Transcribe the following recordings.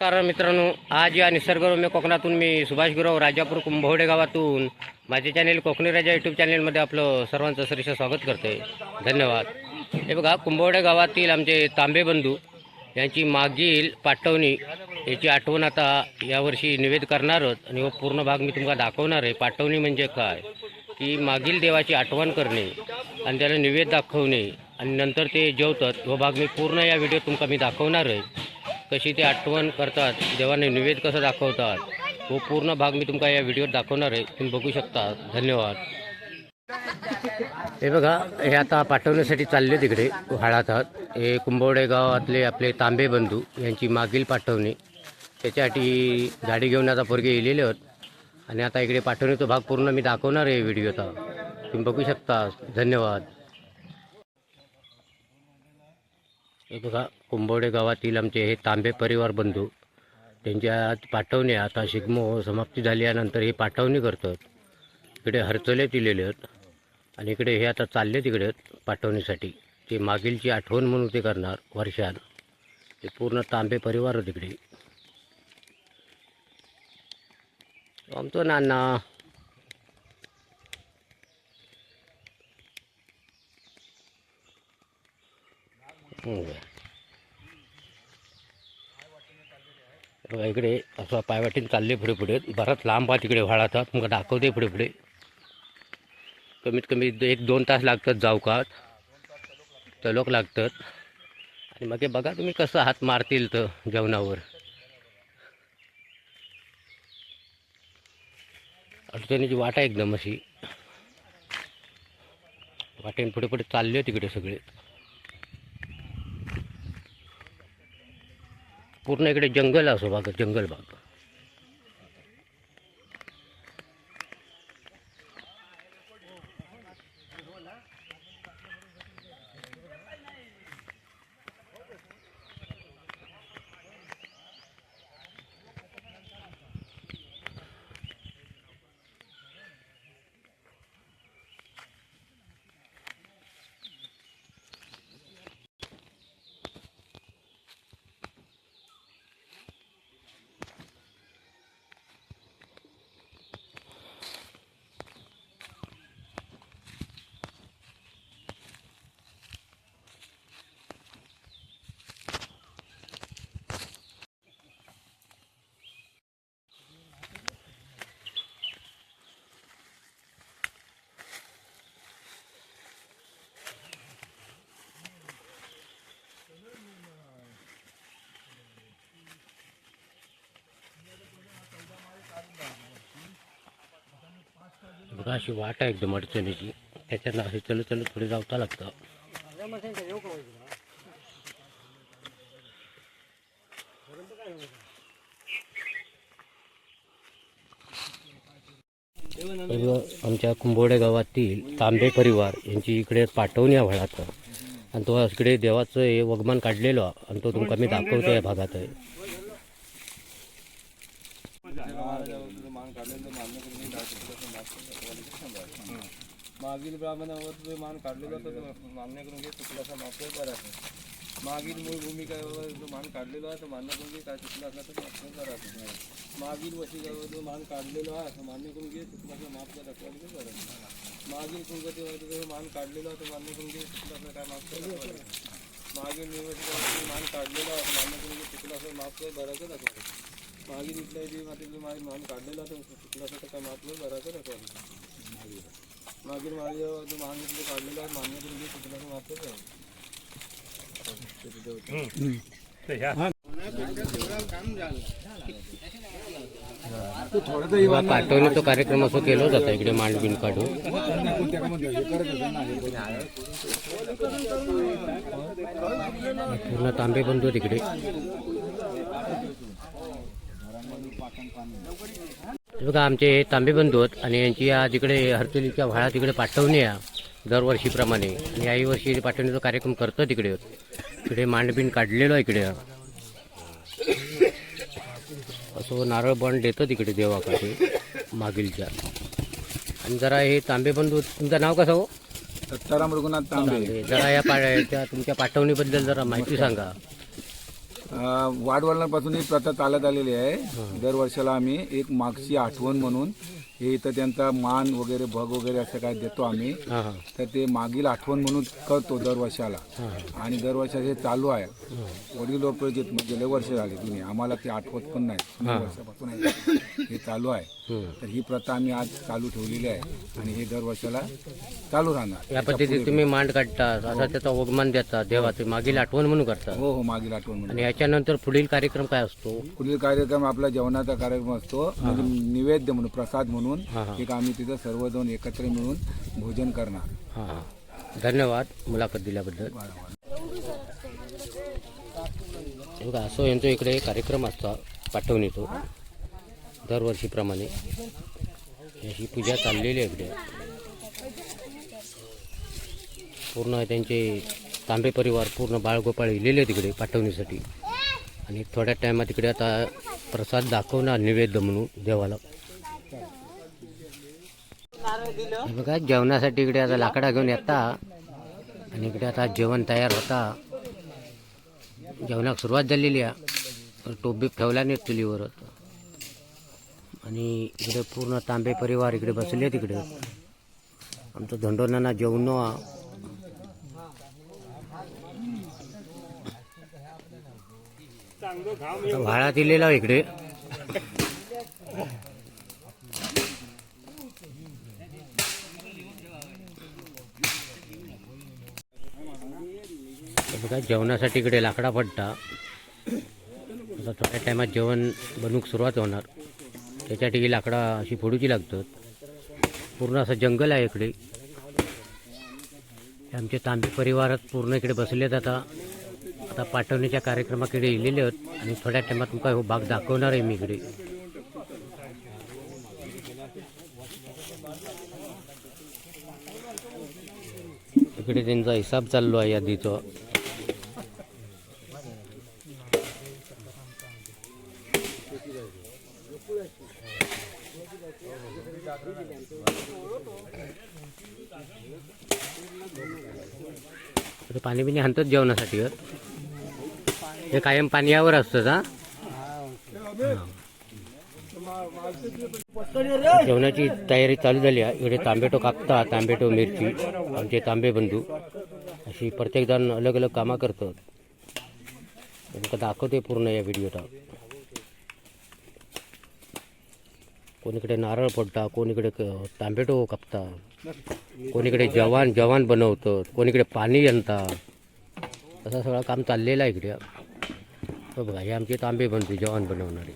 नमस्कार मित्रांनो आज या निसर्गरम्य कोकणातून मी सुभाष गुरव राजापूर कुंभवडे गावातून. माझे चॅनेल कोकणी राजा यूट्यूब चॅनेलमध्ये आपलं सर्वांचं सरिष स्वागत करते. धन्यवाद. हे बघा कुंभवडे गावातील आमचे तांबे बंधू यांची मागील पाठवणी याची आठवण आता यावर्षी निवेद करणारच. आणि व पूर्ण भाग मी तुम्हाला दाखवणार आहे. पाठवणी म्हणजे काय? की मागील देवाची आठवण करणे आणि त्याला निवेद दाखवणे आणि नंतर ते जेवतात. व भाग मी पूर्ण या व्हिडिओ तुमका मी दाखवणार आहे. कशी ते आठवण करतात देवाने निवेद कसं दाखवतात व पूर्ण भाग मी तुमका या व्हिडिओत दाखवणार आहे. तुम्ही बघू शकता. धन्यवाद. हे बघा हे आता पाठवण्यासाठी चालले तिकडे हाळातात हे कुंभवडे गावातले आपले तांबे बंधू यांची मागील पाठवणी. त्याच्यासाठी गाडी घेऊन आता पोरगे येलेले आहेत. आणि आता इकडे पाठवणीचा भाग पूर्ण मी दाखवणार आहे व्हिडिओचा. तुम्ही बघू शकता. धन्यवाद. हे बघा कुंभोडे गावातील आमचे हे तांबे परिवार बंधू त्यांच्या पाठवणी आता शिगमो समाप्ती झाल्यानंतर हे पाठवणी करतात. इकडे हरचले दिलेले आहेत आणि इकडे हे आता चालले तिकडे पाठवणीसाठी. ते मागीलची आठवण म्हणून ते करणार वर्षात ते पूर्ण तांबे परिवार तिकडे आमचं नाना. हम्म. बघा इकडे असं पायवाटीन चालले पुढे पुढे. बराच लांब आहे तिकडे व्हाळातात मग दाखवते पुढे पुढे. कमीत कमी एक दोन तास लागतात जाऊकात. तलोक लागतात. आणि मग बघा तुम्ही कसं हात मारतील तर जेवणावर. अडचणीची वाट आहे एकदम अशी. वाटेन पुढे पुढे चालले तिकडे सगळे. पूर्ण इकडे जंगल असो भाग जंगल भाग बघा अशी वाट आहे एकदम अडचणीची. त्याच्यानं असे चल चल थोडे जावता लागतं. आमच्या कुंभोडे गावातील तांबे परिवार यांची इकडे पाठवणी आहे व्हळात आणि तो इकडे देवाचं हे वगमान काढलेलो आणि तो तुमका मी दाखवतो या भागात आहे. मागील ब्राह्मणावर जो मान काढलेला होता तो मान्य करून घे चुकल्याचा माफ करायचं मागील मूळ भूमिकावर जो मान काढलेला आहे तो मान्य करून घे काय चुकला असला तर माफ करायचं मागील वशिकावर जो मान काढलेला आहे तो मान्य करून घे चुकल्याचा माफ करायचं करायचं मागील कुलगतीवर जो मान काढलेला आहे तो मान्य करून घे चुकल्याचा काय माफ करायचं मागील निवडणुकीवर जो मान काढलेला आहे तो मान्य करून घे चुकल्याचा माफ कर भरायचं दाखवायचं मागील इथल्या जो मान मान काढलेला आहे तो चुकल्याचा तर काय माफ कर भरायचं दाखवायचं मागील माझ्या जो मान तिथे काढलेला आहे मान्य करून घे चुकल्याचा माफ कर बघा, कार्यक्रम असं केला जातं इकडे मांडबिन काढून पूर्ण तांबे बंधू तिकडे. बघा आमचे हे तांबे बंधू आहेत आणि यांची या तिकडे हरतलीच्या व्हाळा तिकडे पाठवणी आहे दरवर्षीप्रमाणे. आणि याही वर्षी पाठवणीचा कार्यक्रम करतो तिकडे तिकडे मांडबिन काढलेलो आहे इकडे. असं नारळ बंड देतो तिकडे देवाकडे मागीलच्या. आणि जरा हे तांबे बंधू तुमचं नाव कसं हो? सत्ताराम रघुनाथ तांबे. जरा या पा त्या तुमच्या पाठवणीबद्दल जरा माहिती सांगा. वाडवडिलांपासून ही प्रथा चालत आलेली आहे. दरवर्षाला आम्ही एक मागची आठवण म्हणून हे इथं त्यांचा मान वगैरे भग वगैरे असं काय देतो आम्ही. हां हां. तर ते मागील आठवण म्हणून करतो दरवर्षाला आणि दरवर्षाला हे चालू आहे. वडील लोकप्रजित म्हणजे लय वर्ष झाली तुम्ही आम्हाला ते आठवत पण नाही. वर्षापासून. हे चालू आहे. तर ही प्रथा आम्ही आज चालू ठेवलेली आहे. आणि हे दरवर्षाला चालू राहणार. या पद्धतीत तुम्ही मांड काढता असा त्याचा वगमान देता देवाचे मागील आठवण म्हणून करता. हो हो मागील आठवण म्हणून आणि याच्यानंतर पुढील कार्यक्रम काय असतो? पुढील कार्यक्रम आपला जेवणाचा कार्यक्रम असतो. म्हणजे निवेद्य म्हणून प्रसाद म्हणून एक आम्ही तिथं सर्वजण एकत्र मिळून भोजन करणार. हां हां. धन्यवाद मुलाखत दिल्याबद्दल. हे बघा असं यांचा इकडे कार्यक्रम असता पाठवणीतो दरवर्षीप्रमाणे. अशी पूजा चाललेली आहे इकडे. पूर्ण त्यांचे तांबे परिवार पूर्ण बाळगोपाळ इलेले तिकडे पाठवणीसाठी आणि थोड्या टायमात तिकडे आता प्रसाद दाखवणार नैवेद्य म्हणून देवाला. हे बघा जेवणासाठी इकडे आता लाकडा घेऊन येता. आणि इकडे आता जेवण तयार होता. जेवणाक सुरुवात झालेली आहे. टोप बीप ठेवला नाही चुलीवर. आणि इकडे पूर्ण तांबे परिवार इकडे बसले तिकडे. आमचं धंडोनांना जेवण व्हाळा दिलेला इकडे. बघा जेवणासाठी इकडे लाकडा पडता. आता थोड्या टायमात जेवण बनवूक सुरुवात होणार. त्याच्यासाठी लाकडा अशी फोडूची लागतात. पूर्ण असं जंगल आहे इकडे. आमचे तांबे परिवारात पूर्ण इकडे बसलेत आता. आता पाठवणीच्या कार्यक्रमाकडे येलेले आहेत आणि थोड्या टायमात तुमका हो भाग दाखवणार आहे मी इकडे. इकडे त्यांचा हिसाब चाललो आहे यादीचा. इकडे पाणी बिणी आणतात जेवणासाठी हं? हे कायम पाण्यावर असतं हा. जेवणाची तयारी चालू झाली आहे. इकडे तांबेटो कापता तांबेटो मिरची आमचे तांबे बंधू. अशी प्रत्येक जण अलग अलग कामं करतात. तुमका दाखवते पूर्ण या व्हिडिओला. कोणीकडे नारळ फोडता कोणीकडे क- तांबेटो कापता कोणीकडे जवान जवान बनवतात कोणीकडे पाणी आणतात असं सगळं काम चाललेलं आहे इकडे. तर बघा हे आमचे तांबे बनते जवान बनवणारे.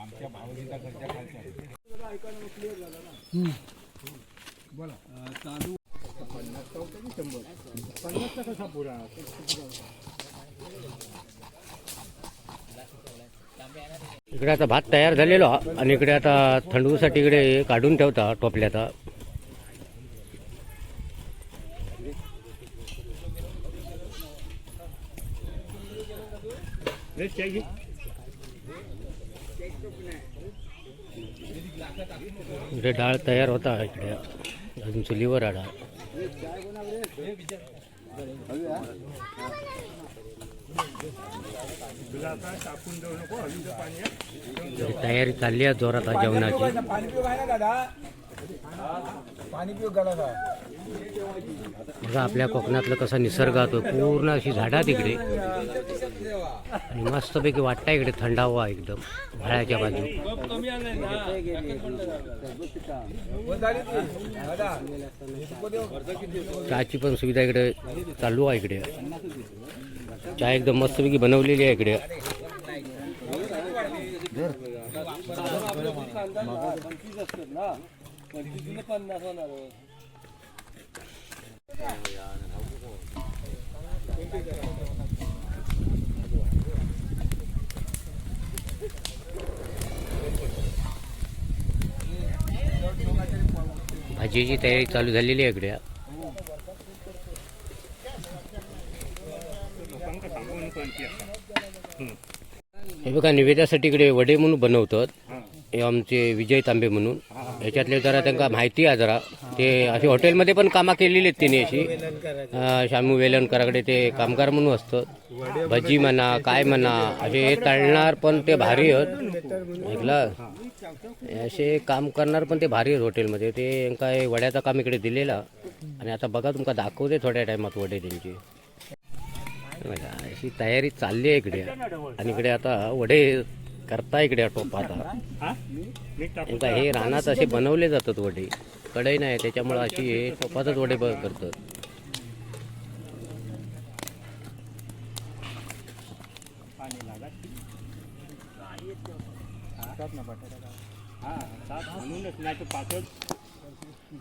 आमच्या भावजीचा खर्च खालचा इकडे आता भात तयार झालेलो आणि इकडे आता थंडूसाठी इकडे काढून ठेवता टोपल्याचा इकडे डाळ तयार होता इकडे. अजून चुलीवर आहे डाळ तयारी चालली आहे जोरात जेवणाची. पाणी पिऊ ना दादा पाणी पिऊ बघा आपल्या कोकणातलं कसा निसर्ग होतो पूर्ण अशी झाडा तिकडे आणि मस्तपैकी वाटतं इकडे थंडावा एकदम भाळ्याच्या बाजू. चहाची पण सुविधा इकडे चालू आहे इकडे. चहा एकदम मस्तपैकी बनवलेली आहे इकडे. भाजीची तयारी चालू झालेली आहे इकडे. हे बघा निवेद्यासाठी इकडे वडे म्हणून बनवतात. हे आमचे विजय तांबे म्हणून. याच्यातले जरा त्यांना माहिती आहे जरा. ते असे हॉटेलमध्ये पण कामं केलेली आहेत त्यांनी अशी. शामू वेलणकराकडे ते कामगार म्हणून असतात. भजी म्हणा काय म्हणा असे हे तळणार पण ते भारी आहेत. ऐकला? असे काम करणार पण ते भारी आहेत हॉटेलमध्ये. ते काय वड्याचं काम इकडे दिलेलं. आणि आता बघा तुमका दाखवते थोड्या टायमात वडे त्यांची. बघा, अशी तयारी चालली आहे इकडे. आणि इकडे आता वडे करता इकडे टोप आता हे रानात असे बनवले जातात वडे. कढई नाही त्याच्यामुळे अशी टोपातच वडे करतात.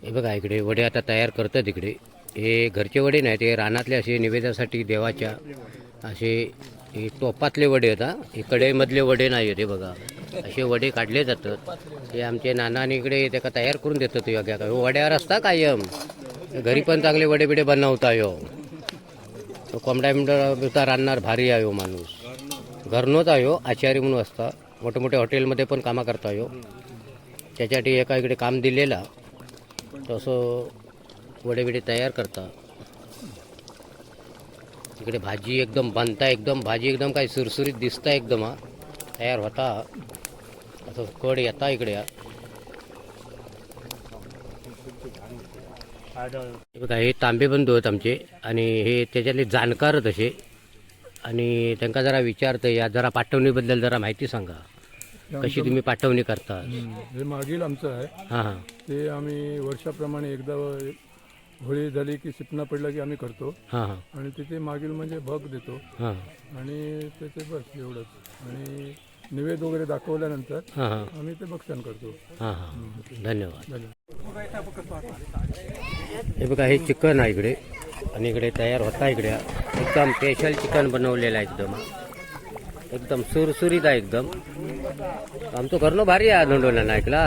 हे बघा इकडे वडे आता तयार करतात इकडे. हे घरचे वडे नाही ते रानातले असे निवेदासाठी देवाच्या असे हे टोपातले वडे येतात हे. कढईमधले वडे नाही येते बघा. असे वडे काढले जातात. हे आमचे नानाने इकडे त्याका तयार करून देतात योग्य का हो वड्यावर असता कायम. घरी पण चांगले वडे बिडे बनवता यो. तो कोंबड्या बिंबड्या बिता राहणार भारी आहे हो माणूस. घरनोच आहे हो आचारी म्हणून असता. मोठे मोठे हॉटेलमध्ये पण कामं करता यो. त्याच्यासाठी एका इकडे काम दिलेला. तसं वडे बिडे तयार करता. इकडे भाजी एकदम बनता एकदम भाजी एकदम काय सुरसुरीत दिसता एकदम हा. तयार होता. असं कड येता इकडे हा. बघा तांबे बंधू आहेत आमचे आणि हे त्याच्यातले जाणकार असे आणि त्यांना जरा विचारतं या जरा पाठवणीबद्दल जरा माहिती सांगा. कशी तुम्ही पाठवणी करता? हे मागील आमचं आहे. हां हां. ते आम्ही वर्षाप्रमाणे एकदा होळी झाली की सिपना पडला की आम्ही करतो. हां हां. आणि तिथे मागील म्हणजे भग देतो. हां. आणि त्याचे बस एवढंच. आणि निवेद वगैरे दाखवल्यानंतर हां हां. आम्ही ते भक्षण करतो. हां हां. धन्यवाद. धन्यवाद. हे बघा हे चिकन आहे इकडे. आणि इकडे तयार होता इकडे. एकदम स्पेशल चिकन बनवलेलं आहे एकदम. एकदम सुरसुरीत आहे एकदम. आमचं घरनं भारी आहे नोंदवलं ऐकला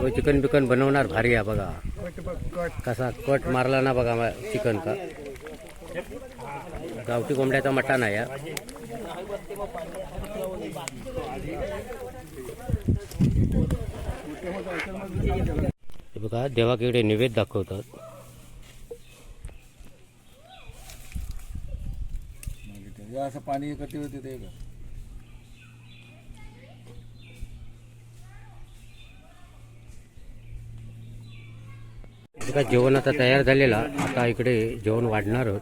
व चिकन बिकन बनवणार भारी आहे बघा. कसा कट मारला ना बघा चिकन का. गावठी कोंबड्याचा मटण आहे बघा देवाकडे निवेद दाखवतात. असं पाणी एकत्र होते ते का? बघा जेवण आता तयार झालेला. आता इकडे जेवण वाढणार आहोत.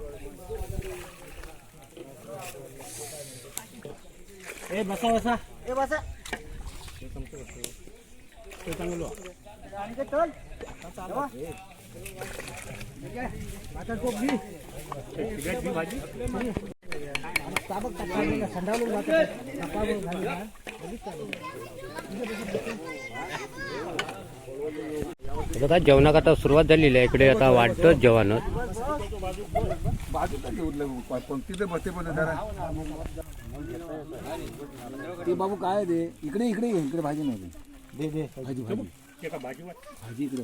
आता सुरुवात झालेली आहे इकडे आता वाढतच जेवण. ते बाबू काय ते? इकडे इकडे ये, इकडे भाजी नाही दे दे. भाजी भाजी. भाजी इकडे.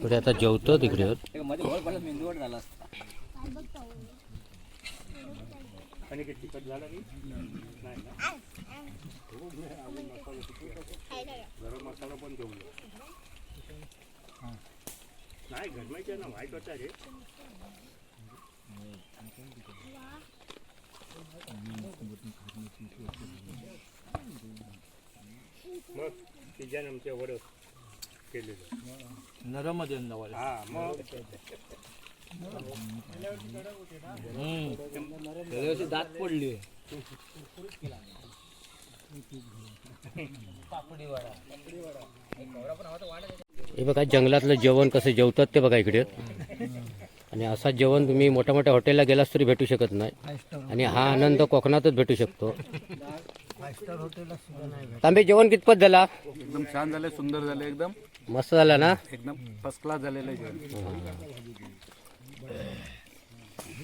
इकडे आता जेवतो तिकडे. आणि किती कट झालं की नाही ना? हो गरम मसाला पण ठेवलो नाही गरमायच्या ना वाईट होता रे. मग तिच्यानं आमच्या वडं केलेलं. नरम हा मग दात पडली हे बघा जंगलातलं जेवण कसं जेवतात ते बघा इकडे. आणि असा जेवण तुम्ही मोठ्या मोठ्या हॉटेलला गेलास तरी भेटू शकत नाही. आणि हा आनंद कोकणातच भेटू शकतो. तांबे जेवण कितपत झाला? एकदम छान झाले सुंदर झाले एकदम. मस्त झाला ना? एकदम फर्स्ट क्लास झालेलं जेवण.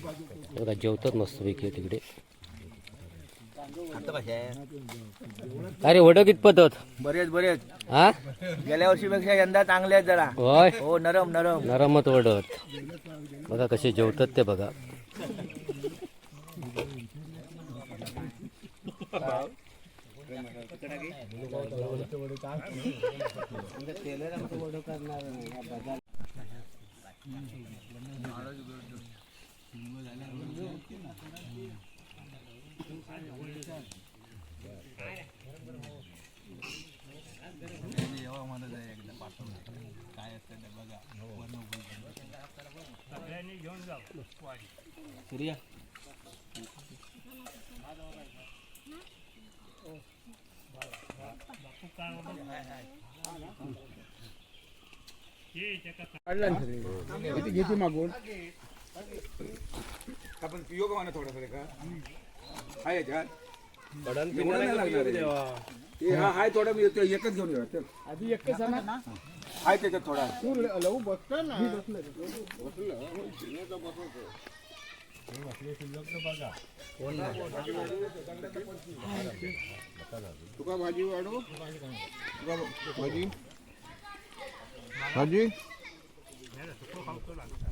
बघा जेवतात मस्तपैकी तिकडे. अरे वडं कितपत होत बरेच बरेच. हा? गेल्या वर्षीपेक्षा यंदा चांगले आहेत जरा. होय? हो नरम नरम. नरमत वडत. बघा कसे जेवतात ते बघा. येवा म्हणत आहे एकदा पाठवलं काय असतं ते बघा सगळ्यांनी घेऊन जाऊ सूर्या बापू काय म्हणत घेते मागून? आपण का म्हणा थोडंसं का हाय याच्यात. एवढं नाही लागणार आहे. ते हा हाय थोडा मी ते एकच घेऊन येऊ चल. आधी एकच हाय त्याच्यात थोडा. तुका भाजी वाढू? तुका भाजी? भाजी? भाजी वाढू भाजी?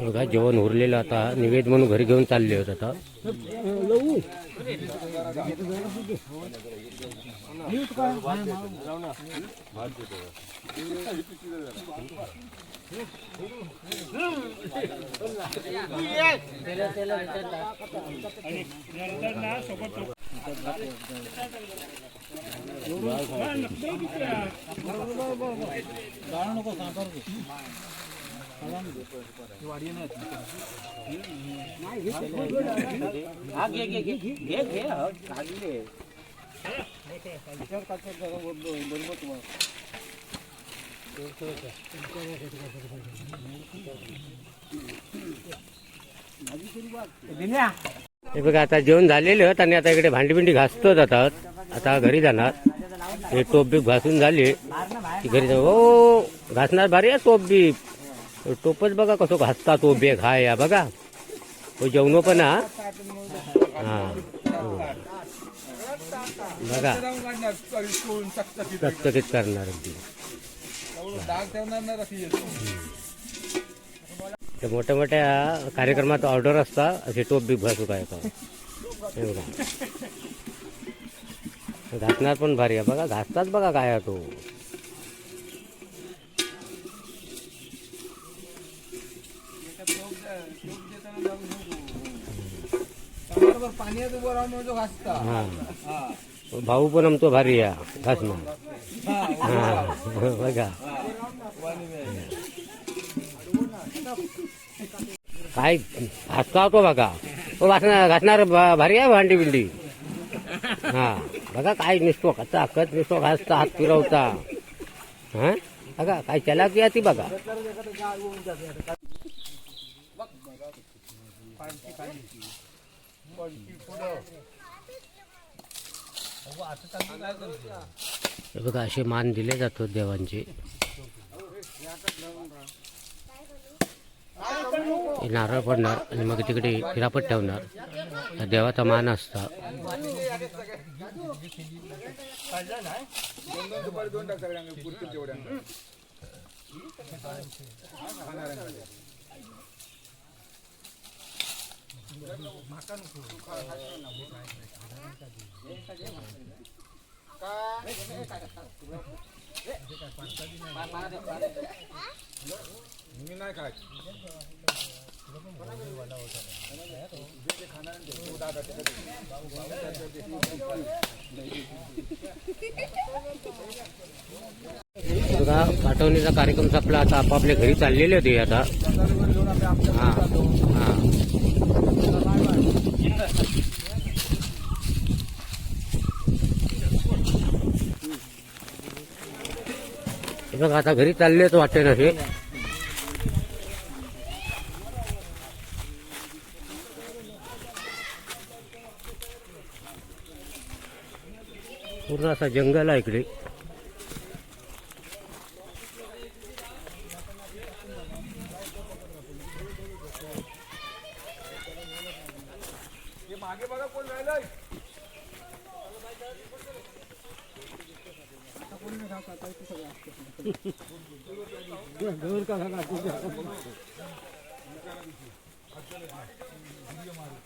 बघा जेवण उरलेलं आता निवेद म्हणून घरी घेऊन चालले होते आता. नको हे बघा आता जेवण झालेले आहेत आणि आता इकडे भांडी बिंडी घासतो जातात. आता घरी जाणार. हे टोप बीप घासून झाले. की घरी जाऊ. हो घासणार भारी आहे टोप बीप. टोपच बघा कसं घासता तो बेग हा या बघा. तो जेवणो पण हा. हा. बघा. चकचकीत करणार अगदी. ते मोठ्या मोठ्या कार्यक्रमात ऑर्डर असता असे टोप बी भासू काय बघा. घासणार पण भारी आहे. बघा घासतात बघा काय तो. पाण्यात उभं राहून म्हणजे घासता. हा. भाऊ पण आमचो भारी आहे घासणार बघा. काय घासता तो बघा. तो घासणार घासणार भारी आहे भांडी बिंडी. हा बघा काय निसतो कचा कच निसतो घासता हात फिरवता. हा बघा काय चला की ती बघा. हे बघा असे मान दिले जातो देवांचे. नारळ पडणार आणि मग तिकडे हिरापत ठेवणार. देवाचा मान असता. दुपारी दोन मी नाही काय बघा पाठवणीचा कार्यक्रम संपला आता आपापल्या घरी चाललेले होते आता. हा हा हे बघा आता घरी चाललेच वाटते ना हे. पूर्ण असा जंगल आहे इकडे. Bom dia, Mário.